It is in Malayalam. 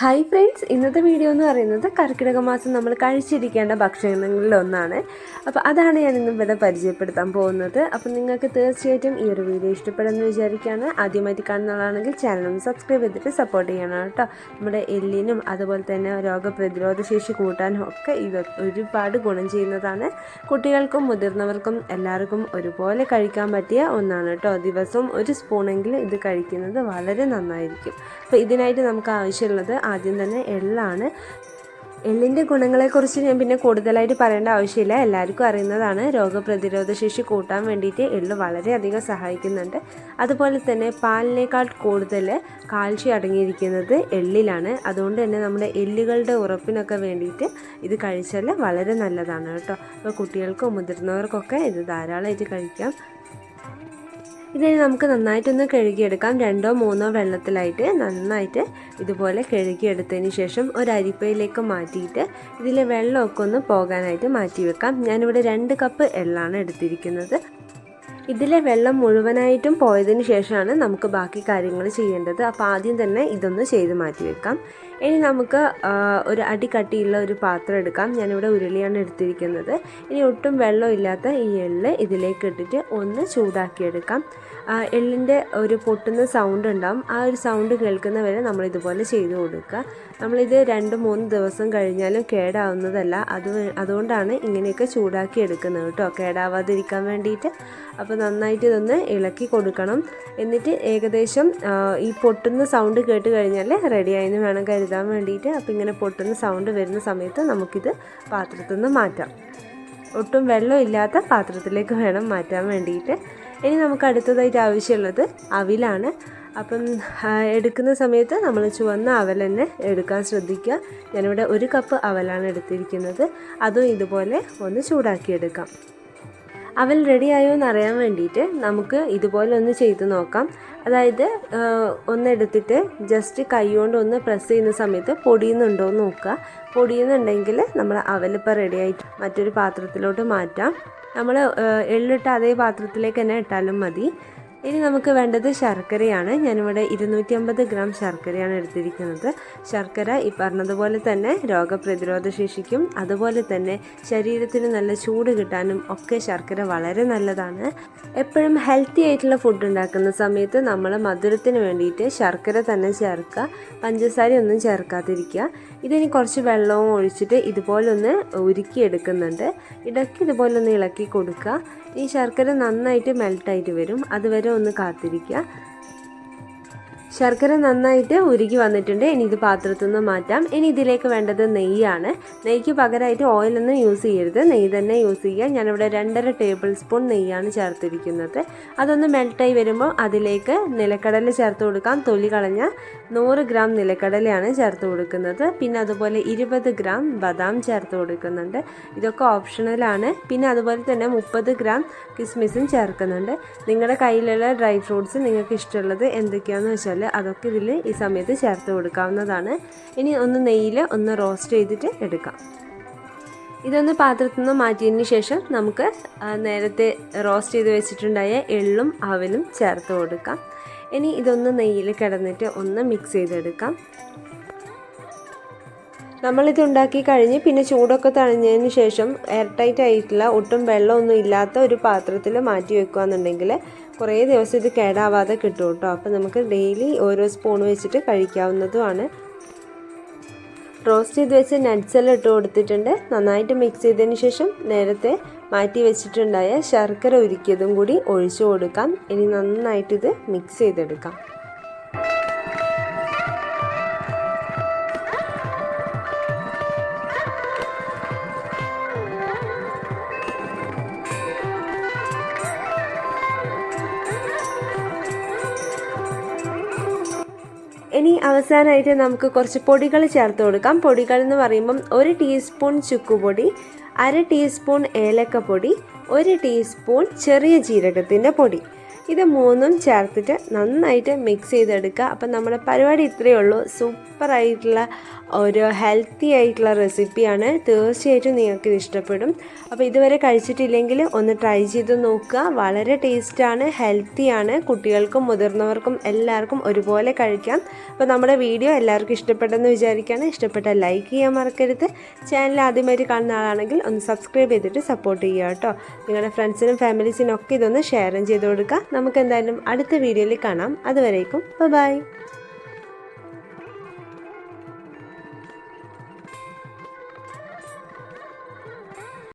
ഹായ് ഫ്രണ്ട്സ് ഇന്നത്തെ വീഡിയോ എന്ന് പറയുന്നത് കർക്കിടക മാസം നമ്മൾ കഴിച്ചിരിക്കേണ്ട ഭക്ഷണങ്ങളിൽ ഒന്നാണ് അപ്പോൾ അതാണ് ഞാൻ ഇന്നും ഇവിടെ പരിചയപ്പെടുത്താൻ പോകുന്നത്. അപ്പോൾ നിങ്ങൾക്ക് തീർച്ചയായിട്ടും ഈ ഒരു വീഡിയോ ഇഷ്ടപ്പെടുമെന്ന് വിചാരിക്കുകയാണ്. ആദ്യമായിട്ട് കാണുന്നതാണെങ്കിൽ ഒന്ന് സബ്സ്ക്രൈബ് ചെയ്തിട്ട് സപ്പോർട്ട് ചെയ്യണം കേട്ടോ. നമ്മുടെ എല്ലിനും അതുപോലെ തന്നെ രോഗപ്രതിരോധ ശേഷി കൂട്ടാനും ഒക്കെ ഇത് ഒരുപാട് ഗുണം ചെയ്യുന്നതാണ്. കുട്ടികൾക്കും മുതിർന്നവർക്കും എല്ലാവർക്കും ഒരുപോലെ കഴിക്കാൻ പറ്റിയ ഒന്നാണ് കേട്ടോ. ദിവസവും ഒരു സ്പൂണെങ്കിലും ഇത് കഴിക്കുന്നത് വളരെ നന്നായിരിക്കും. അപ്പോൾ ഇതിനായിട്ട് നമുക്ക് ആവശ്യമുള്ളത് ആദ്യം തന്നെ എള്ളാണ്. എള്ളിന്റെ ഗുണങ്ങളെക്കുറിച്ച് ഞാൻ പിന്നെ കൂടുതലായിട്ട് പറയേണ്ട ആവശ്യമില്ല. എല്ലാവർക്കും അറിയുന്നതാണ് രോഗപ്രതിരോധ ശേഷി കൂട്ടാൻ വേണ്ടിയിട്ട് എള്ള് വളരെയധികം സഹായിക്കുന്നുണ്ട്. അതുപോലെ തന്നെ പാലിനേക്കാൾ കൂടുതൽ കാൽഷ്യം അടങ്ങിയിരിക്കുന്നത് എള്ളിലാണ്. അതുകൊണ്ട് തന്നെ നമ്മുടെ എല്ലുകളുടെ ഉറപ്പിനൊക്കെ വേണ്ടിയിട്ട് ഇത് കഴിച്ചാൽ വളരെ നല്ലതാണ് കേട്ടോ. അപ്പോൾ കുട്ടികൾക്കും മുതിർന്നവർക്കൊക്കെ ഇത് ധാരാളമായിട്ട് കഴിക്കാം. ഇതിന് നമുക്ക് നന്നായിട്ടൊന്ന് കഴുകിയെടുക്കാം. രണ്ടോ മൂന്നോ വെള്ളത്തിലായിട്ട് നന്നായിട്ട് ഇതുപോലെ കഴുകിയെടുത്തതിന് ശേഷം ഒരു അരിപ്പയിലേക്ക് മാറ്റിയിട്ട് ഇതിലെ വെള്ളമൊക്കെ ഒന്ന് പോകാനായിട്ട് മാറ്റി വെക്കാം. ഞാനിവിടെ രണ്ട് കപ്പ് എള്ളാണ് എടുത്തിരിക്കുന്നത്. ഇതിലെ വെള്ളം മുഴുവനായിട്ടും പോയതിന് ശേഷമാണ് നമുക്ക് ബാക്കി കാര്യങ്ങൾ ചെയ്യേണ്ടത്. അപ്പോൾ ആദ്യം തന്നെ ഇതൊന്ന് ചെയ്ത് മാറ്റി വെക്കാം. ഇനി നമുക്ക് ഒരു അടി കട്ടിയുള്ള ഒരു പാത്രം എടുക്കാം. ഞാനിവിടെ ഉരുളിയാണ് എടുത്തിരിക്കുന്നത്. ഇനി ഒട്ടും വെള്ളമില്ലാത്ത ഈ എള്ള് ഇതിലേക്ക് ഇട്ടിട്ട് ഒന്ന് ചൂടാക്കിയെടുക്കാം. എള്ളിന്റെ ഒരു പൊട്ടുന്ന സൗണ്ട് ഉണ്ടാവും. ആ ഒരു സൗണ്ട് കേൾക്കുന്ന വരെ നമ്മൾ ഇതുപോലെ ചെയ്തു കൊടുക്കുക. നമ്മളിത് രണ്ട് മൂന്ന് ദിവസം കഴിഞ്ഞാലും കേടാവുന്നതല്ല. അത് അതുകൊണ്ടാണ് ഇങ്ങനെയൊക്കെ ചൂടാക്കി എടുക്കുന്നത് കേട്ടോ. കേടാവാതിരിക്കാൻ വേണ്ടിയിട്ട്. അപ്പോൾ നന്നായിട്ട് ഇതൊന്ന് ഇളക്കി കൊടുക്കണം. എന്നിട്ട് ഏകദേശം ഈ പൊട്ടുന്ന സൗണ്ട് കേട്ട് കഴിഞ്ഞാൽ റെഡിയായെന്ന് വേണം കരുതാൻ. വേണ്ടിയിട്ട് അപ്പോൾ ഇങ്ങനെ പൊട്ടുന്ന സൗണ്ട് വരുന്ന സമയത്ത് നമുക്കിത് പാത്രത്തിൽ നിന്ന് മാറ്റാം. ഒട്ടും വെള്ളമില്ലാത്ത പാത്രത്തിലേക്ക് വേണം മാറ്റാൻ വേണ്ടിയിട്ട്. ഇനി നമുക്ക് അടുത്തതായിട്ട് ആവശ്യമുള്ളത് അവിലാണ്. അപ്പം എടുക്കുന്ന സമയത്ത് നമ്മൾ ചുവന്ന അവൽ തന്നെ എടുക്കാൻ ശ്രദ്ധിക്കുക. ഞാനിവിടെ ഒരു കപ്പ് അവലാണ് എടുത്തിരിക്കുന്നത്. അതും ഇതുപോലെ ഒന്ന് ചൂടാക്കിയെടുക്കാം. അവൽ ആയോ എന്ന് അറിയാൻ വേണ്ടിയിട്ട് നമുക്ക് ഇതുപോലെ ഒന്ന് ചെയ്ത് നോക്കാം. അതായത് ഒന്നെടുത്തിട്ട് ജസ്റ്റ് കൈകൊണ്ട് ഒന്ന് പ്രസ് ചെയ്യുന്ന സമയത്ത് പൊടിയുന്നുണ്ടോ എന്ന് നോക്കുക. പൊടിയുന്നുണ്ടെങ്കിൽ നമ്മൾ അവലിപ്പോൾ റെഡിയായിട്ട് മറ്റൊരു പാത്രത്തിലോട്ട് മാറ്റാം. നമ്മൾ എള്ളിട്ട് അതേ പാത്രത്തിലേക്ക് തന്നെ ഇട്ടാലും മതി. ഇനി നമുക്ക് വേണ്ടത് ശർക്കരയാണ്. ഞാനിവിടെ ഇരുന്നൂറ്റി അമ്പത് ഗ്രാം ശർക്കരയാണ് എടുത്തിരിക്കുന്നത്. ശർക്കര ഈ പറഞ്ഞതുപോലെ തന്നെ രോഗപ്രതിരോധ ശേഷിക്കും. അതുപോലെ തന്നെ ശരീരത്തിന് നല്ല ചൂട് കിട്ടാനും ഒക്കെ ശർക്കര വളരെ നല്ലതാണ്. എപ്പോഴും ഹെൽത്തി ആയിട്ടുള്ള ഫുഡ് ഉണ്ടാക്കുന്ന സമയത്ത് നമ്മൾ മധുരത്തിന് വേണ്ടിയിട്ട് ശർക്കര തന്നെ ചേർക്കുക. പഞ്ചസാര ഒന്നും ചേർക്കാതിരിക്കുക. ഇതിന് കുറച്ച് വെള്ളവും ഒഴിച്ചിട്ട് ഇതുപോലൊന്ന് ഉരുക്കിയെടുക്കുന്നുണ്ട്. ഇടയ്ക്ക് ഇതുപോലൊന്ന് ഇളക്കി കൊടുക്കുക. ഈ ശർക്കര നന്നായിട്ട് മെൽട്ടായിട്ട് വരും. അതുവരെ ഒന്ന് കാത്തിരിക്കുക. ശർക്കര നന്നായിട്ട് ഉരുകി വന്നിട്ടുണ്ട്. ഇനി ഇത് പാത്രത്തിൽ നിന്ന് മാറ്റാം. ഇനി ഇതിലേക്ക് വേണ്ടത് നെയ്യാണ്. നെയ്ക്ക് പകരമായിട്ട് ഓയിലൊന്നും യൂസ് ചെയ്യരുത്. നെയ്യ് തന്നെ യൂസ് ചെയ്യുക. ഞാനിവിടെ രണ്ടര ടേബിൾ സ്പൂൺ നെയ്യാണ് ചേർത്തിരിക്കുന്നത്. അതൊന്ന് മെൽട്ടായി വരുമ്പോൾ അതിലേക്ക് നിലക്കടല ചേർത്ത് കൊടുക്കാം. തൊലി കളഞ്ഞ നൂറ് ഗ്രാം നിലക്കടലയാണ് ചേർത്ത് കൊടുക്കുന്നത്. പിന്നെ അതുപോലെ ഇരുപത് ഗ്രാം ബദാം ചേർത്ത് കൊടുക്കുന്നുണ്ട്. ഇതൊക്കെ ഓപ്ഷണലാണ് പിന്നെ അതുപോലെ തന്നെ മുപ്പത് ഗ്രാം കിസ്മിസും ചേർക്കുന്നുണ്ട്. നിങ്ങളുടെ കയ്യിലുള്ള ഡ്രൈ ഫ്രൂട്ട്സ് നിങ്ങൾക്ക് ഇഷ്ടമുള്ളത് എന്തൊക്കെയാണെന്ന് വെച്ചാൽ അതൊക്കെ ഇതിൽ ഈ സമയത്ത് ചേർത്ത് കൊടുക്കാവുന്നതാണ്. ഇനി ഒന്ന് നെയ്യിൽ ഒന്ന് റോസ്റ്റ് ചെയ്തിട്ട് എടുക്കാം. ഇതൊന്ന് പാത്രത്തിൽ നിന്ന് മാറ്റിയതിന് ശേഷം നമുക്ക് നേരത്തെ റോസ്റ്റ് ചെയ്ത് വെച്ചിട്ടുണ്ടായ എള്ളും അവലും ചേർത്ത് കൊടുക്കാം. ഇനി ഇതൊന്ന് നെയ്യിൽ കിടന്നിട്ട് ഒന്ന് മിക്സ് ചെയ്തെടുക്കാം. നമ്മളിത് ഉണ്ടാക്കി കഴിഞ്ഞ് പിന്നെ ചൂടൊക്കെ തണിഞ്ഞതിന് ശേഷം എയർ ടൈറ്റ് ആയിട്ടുള്ള ഒട്ടും വെള്ളമൊന്നും ഇല്ലാത്ത ഒരു പാത്രത്തിൽ മാറ്റി വെക്കുകയെന്നുണ്ടെങ്കിൽ കുറേ ദിവസം ഇത് കേടാവാതെ കിട്ടും കേട്ടോ. അപ്പോൾ നമുക്ക് ഡെയിലി ഓരോ സ്പൂൺ വെച്ചിട്ട് കഴിക്കാവുന്നതുമാണ്. റോസ്റ്റ് ചെയ്ത് വെച്ച് നട്ട്സ് എല്ലാം ഇട്ട് കൊടുത്തിട്ടുണ്ട്. നന്നായിട്ട് മിക്സ് ചെയ്തതിന് ശേഷം നേരത്തെ മാറ്റി വെച്ചിട്ടുണ്ടായ ശർക്കര ഉരുക്കിയതും കൂടി ഒഴിച്ചു കൊടുക്കാം. ഇനി നന്നായിട്ടിത് മിക്സ് ചെയ്തെടുക്കാം. ഇനി അവസാനമായിട്ട് നമുക്ക് കുറച്ച് പൊടികൾ ചേർത്ത് കൊടുക്കാം. പൊടികൾ എന്ന് പറയുമ്പം ഒരു ടീസ്പൂൺ ചുക്കുപൊടി അര ടീസ്പൂൺ ഏലക്കപ്പൊടി ഒരു ടീസ്പൂൺ ചെറിയ ജീരകത്തിന്റെ പൊടി. ഇത് മൂന്നും ചേർത്തിട്ട് നന്നായിട്ട് മിക്സ് ചെയ്തെടുക്കുക. അപ്പം നമ്മുടെ പരിപാടി ഇത്രയേ ഉള്ളൂ. സൂപ്പറായിട്ടുള്ള ഒരു ഹെൽത്തി ആയിട്ടുള്ള റെസിപ്പിയാണ് തീർച്ചയായിട്ടും നിങ്ങൾക്ക് ഇഷ്ടപ്പെടും. അപ്പോൾ ഇതുവരെ കഴിച്ചിട്ടില്ലെങ്കിൽ ഒന്ന് ട്രൈ ചെയ്ത് നോക്കുക. വളരെ ടേസ്റ്റാണ് ഹെൽത്തിയാണ് കുട്ടികൾക്കും മുതിർന്നവർക്കും എല്ലാവർക്കും ഒരുപോലെ കഴിക്കാം. അപ്പോൾ നമ്മുടെ വീഡിയോ എല്ലാവർക്കും ഇഷ്ടപ്പെട്ടെന്ന് വിചാരിക്കുകയാണ്. ഇഷ്ടപ്പെട്ട ലൈക്ക് ചെയ്യാൻ മറക്കരുത്. ചാനൽ ആദ്യമായിട്ട് കാണുന്ന ആളാണെങ്കിൽ ഒന്ന് സബ്സ്ക്രൈബ് ചെയ്തിട്ട് സപ്പോർട്ട് ചെയ്യുക കേട്ടോ. നിങ്ങളുടെ ഫ്രണ്ട്സിനും ഫാമിലീസിനും ഒക്കെ ഇതൊന്ന് ഷെയറും ചെയ്ത് കൊടുക്കുക. നമുക്ക് എന്തായാലും അടുത്ത വീഡിയോയിൽ കാണാം. അതുവരേക്കും. ബൈ